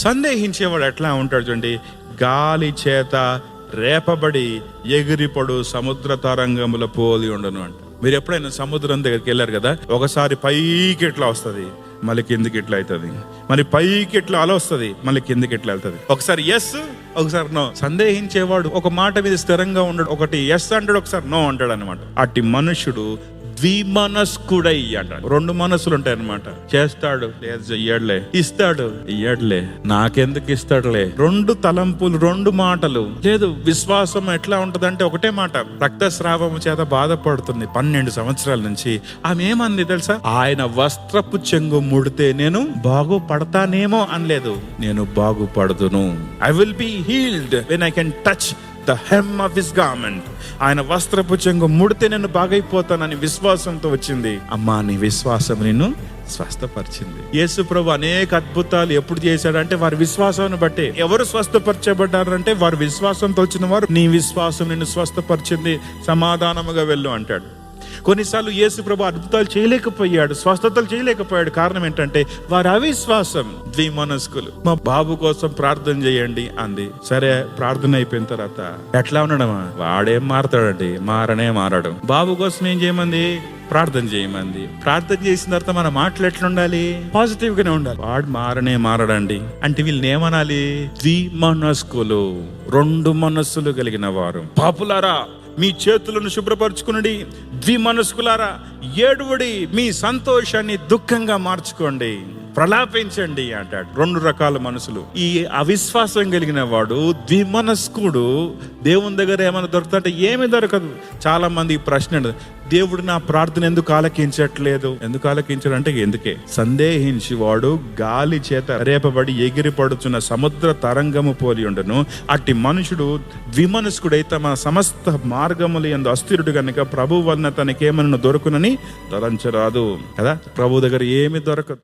సందేహించేవాడు ఎట్లా ఉంటాడు చూడండి? గాలి చేత రేపబడి ఎగిరిపడు సముద్ర తరంగముల పోలి ఉండను అంట. మీరు ఎప్పుడైనా సముద్రం దగ్గరికి వెళ్ళారు కదా? ఒకసారి పైకి ఇట్లా వస్తుంది? మళ్ళీ కిందికి ఇట్లా అవుతుంది? మరి పైకి ఇట్లా అలా వస్తుంది? మళ్ళీ కిందికి ఇట్లా వెళ్తుంది? ఒకసారి ఎస్ ఒకసారి నో సందేహించేవాడు ఒక మాట మీద స్థిరంగా ఉండడు. ఒకటి ఎస్ అంటాడు ఒకసారి నో అంటాడు అనమాట అట్టి మనుషుడు ద్విమనస్కుడై అంటాడు రెండు మనసులు ఉంటాయి అనమాట చేస్తాడు లేదు చెయ్యడులే. ఇస్తాడు ఇయ్యడులే. నాకెందుకు ఇస్తాడులే? రెండు తలంపులు రెండు మాటలు. లేదు విశ్వాసం ఎట్లా ఉంటదంటే ఒకటే మాట. రక్తస్రావము చేత బాధపడుతుంది పన్నెండు సంవత్సరాల నుంచి. ఆమె ఏమంది తెలుసా? ఆయన వస్త్రపు చెంగు ముడితే నేను బాగుపడతానేమో అనలేదు. నేను బాగుపడదును. I will be healed when I can touch the hem of his garment ఆయన వస్త్రపు చెంగు ముడితే నేను బాగైపోతానని విశ్వాసంతో వచ్చింది. అమ్మా నీ విశ్వాసం నిన్ను స్వస్థపరిచింది. యేసు ప్రభు అనేక అద్భుతాలు ఎప్పుడు చేశాడంటే వారి విశ్వాసాన్ని బట్టి ఎవరు స్వస్థపరచబడ్డారంటే వారి విశ్వాసంతో వచ్చిన వారు నీ విశ్వాసం నిన్ను స్వస్థపరిచింది సమాధానముగా వెళ్ళు అంటాడు. కొన్నిసార్లు యేసు ప్రభు అద్భుతాలు చేయలేకపోయాడు స్వస్థతలు చేయలేకపోయాడు. కారణం ఏంటంటే వారి అవిశ్వాసం ద్విమనస్కులు. మా బాబు కోసం ప్రార్థన చేయండి అంది. సరే ప్రార్థన అయిపోయిన తర్వాత ఎట్లా ఉండడమా? వాడేం మారతాడండి మారనే మారడం. బాబు కోసం ఏం చేయమంది? ప్రార్థన చేయమంది. ప్రార్థన చేసిన తర్వాత మన మాటలు ఎట్లా ఉండాలి పాజిటివ్ గానే ఉండాలి. వాడు మారనే మారడండి. అంటే వీళ్ళని ఏమనాలి? ద్విమనస్కులు రెండు మనస్సులు కలిగిన వారు. పాపులారా మీ చేతులను శుభ్రపరచుకునండి. ద్విమనస్కులారా ఏడువడి మీ సంతోషాన్ని దుఃఖంగా మార్చుకోండి. ప్రలాపించండి అంటాడు. రెండు రకాల మనసులు. ఈ అవిశ్వాసం కలిగిన వాడు ద్విమనస్కుడు. దేవుని దగ్గర ఏమైనా దొరుకుతుంటే ఏమి దొరకదు. చాలా మంది ప్రశ్న దేవుడు నా ప్రార్థన ఎందుకు ఆలకించట్లేదు? ఎందుకు ఆలకించడు? అంటే ఎందుకే? సందేహించి వాడు గాలి చేత రేపబడి ఎగిరి పడుచున్న సముద్ర తరంగము పోలి ఉండను. అట్టి మనుషుడు ద్విమనస్కుడైతే తమ సమస్త మార్గములు ఎందు అస్థిరుడు కనుక ప్రభు వలన తనకేమన్నా దొరుకునని తలంచరాదు. కదా? ప్రభు దగ్గర ఏమి దొరకదు.